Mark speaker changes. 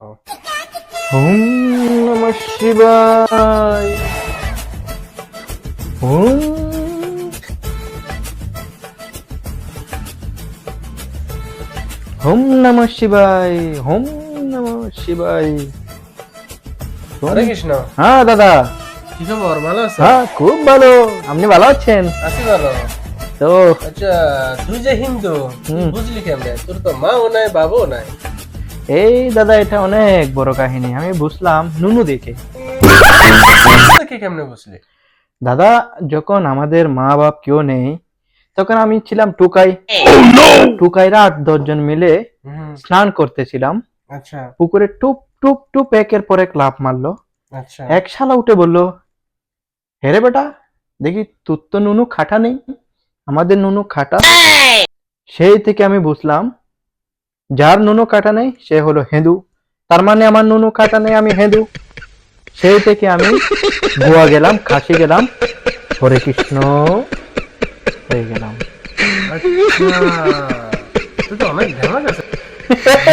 Speaker 1: ওম নমঃ শিবায় ওম ওম নমঃ শিবায় ওম নমঃ শিবায়
Speaker 2: হরে কৃষ্ণ
Speaker 1: হ্যাঁ দাদা
Speaker 2: কি খবর? ভালো আছো?
Speaker 1: হ্যাঁ খুব ভালো। আপনি ভালো আছেন?
Speaker 2: আছি ভালো।
Speaker 1: তো
Speaker 2: আচ্ছা তুই যে হিন্দু
Speaker 1: হুম।
Speaker 2: বুঝলি কেমনে? তোর তো মাও নাই বাবাও নাই।
Speaker 1: এই দাদা এটা অনেক বড় কাহিনী। আমি বুঝলাম নুনু দেখে।
Speaker 2: দেখে কেমনে বুঝলি?
Speaker 1: দাদা যখন আমাদের মা বাপ কেউ নেই তখন আমি ছিলাম টুকাই। টুকাইরা আট দশজন মিলে স্নান করতেছিলাম।
Speaker 2: আচ্ছা।
Speaker 1: পুকুরে টুপ টুপ টুপ একের পর এক লাভ মারলো।
Speaker 2: আচ্ছা।
Speaker 1: এক শালা উঠে বলল হেরে বেটা দেখি তোর তো নুনু খাটা নেই আমাদের নুনু খাটা। সেই থেকে আমি বুঝলাম যার নুনু কাটা নেই সে হলো হেঁদু তার মানে আমার নুনু কাটা নেই আমি হেঁদু সেই থেকে আমি গোয়া গেলাম খাসি গেলাম হরে কৃষ্ণ হয়ে গেলাম।
Speaker 2: আচ্ছা। অনেক